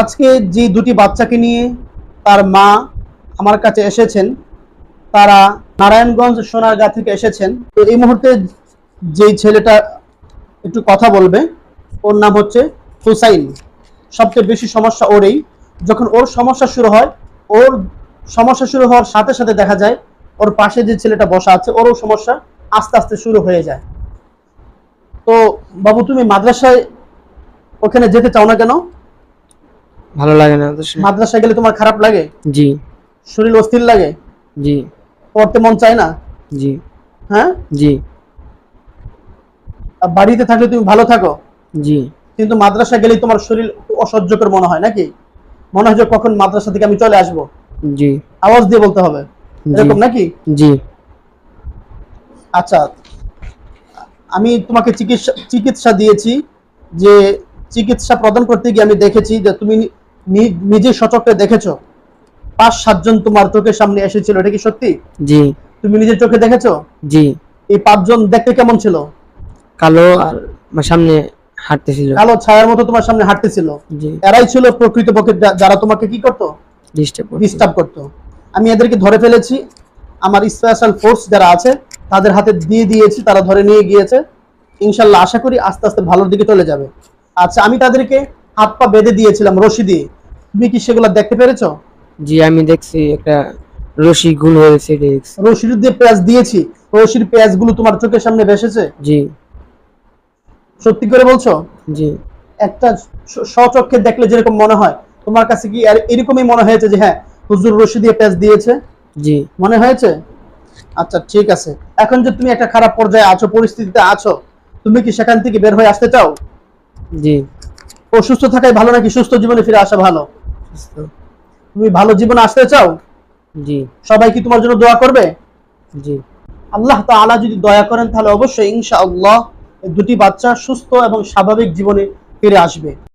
আজকে যে দুটি বাচ্চাকে নিয়ে তার মা আমার কাছে এসেছেন, তারা নারায়ণগঞ্জ সোনারগাঁ থেকে এসেছেন। তো এই মুহূর্তে যেই ছেলেটা একটু কথা বলবে, ওর নাম হচ্ছে হুসাইন। সবচেয়ে বেশি সমস্যা ওরই। যখন ওর সমস্যা শুরু হয়, ওর সমস্যা শুরু হওয়ার সাথে সাথে দেখা যায়, ওর পাশে যে ছেলেটা বসা আছে, ওরও সমস্যা আস্তে আস্তে শুরু হয়ে যায়। তো বাবু, তুমি মাদ্রাসায় ওখানে যেতে চাও না কেন? ভালো লাগে না তো মাদ্রাসায় গেলে তোমার খারাপ লাগে? জি। শরীর অস্থির লাগে? জি। পড়তে মন চায় না? জি। হ্যাঁ? জি। বাড়িতে থাকলে তুমি ভালো থাকো? জি। কিন্তু মাদ্রাসা গেলেই তোমার শরীর অসহ্যকর মনে হয় নাকি? মনে হয় যে কখন মাদ্রাসা থেকে আমি চলে আসব। জি। আওয়াজ দিয়ে বলতে হবে। এরকম নাকি? জি। আচ্ছা আমি তোমাকে চিকিৎসা চিকিৎসা দিয়েছি যে চিকিৎসা প্রদান করতে গিয়ে আমি দেখেছি যে তুমি নিজে সচক্ষে দেখেছ? পাঁচ সাতজন তোমার চোখের সামনে এসেছিল এটা কি সত্যি? জি। তুমি নিজের চোখে দেখেছ? জি। এই পাঁচজন দেখতে কেমন ছিল? কালো আর সামনে হাঁটতেছিল। কালো ছায়ার মতো তোমার সামনে হাঁটতেছিল। জি। এরাই ছিল প্রকৃতপক্ষে যারা তোমাকে কি করতো? ডিস্টার্ব ডিস্টার্ব করতো। আমি এদেরকে ধরে ফেলেছি। আমার স্পেশাল ফোর্স যারা আছে তাদের হাতে দিয়ে দিয়েছি তারা ধরে নিয়ে গিয়েছে। ইনশাল্লাহ আশা করি আস্তে আস্তে ভালোর দিকে চলে যাবে। আচ্ছা আমি তাদেরকে হাত পা বেঁধে দিয়েছিলাম রশি দিয়ে। তুমি কি সেগুলো দেখতে পেরেছ? জি আমি দেখছি একটা রশি গুল হয়েছে দেখছি। রশির দিয়ে পেঁয়াজ দিয়েছি রশির পেঁয়াজগুলো তোমার চোখের সামনে ভেসেছে? জি। সত্যি করে বলছো? জি। একটা স্বচক্ষে দেখলে যেরকম মনে হয় তোমার কাছে কি আর এরকমই মনে হয়েছে যে হ্যাঁ হুজুর রশি দিয়ে পেঁয়াজ দিয়েছে? জি। মনে হয়েছে? আচ্ছা ঠিক আছে। এখন যে তুমি একটা খারাপ পর্যায়ে আছো পরিস্থিতিতে আছো তুমি কি সেখান থেকে বের হয়ে আসতে চাও? জি। অসুস্থ থাকাই ভালো নাকি সুস্থ জীবনে ফিরে আসা ভালো। তুমি ভালো জীবন আসতে চাও? জি। সবাই কি তোমার জন্য দোয়া করবে? জি। আল্লাহ তাআলা যদি দয়া করেন তাহলে অবশ্যই ইনশাআল্লাহ আল্লাহ দুটি বাচ্চা সুস্থ এবং স্বাভাবিক জীবনে ফিরে আসবে।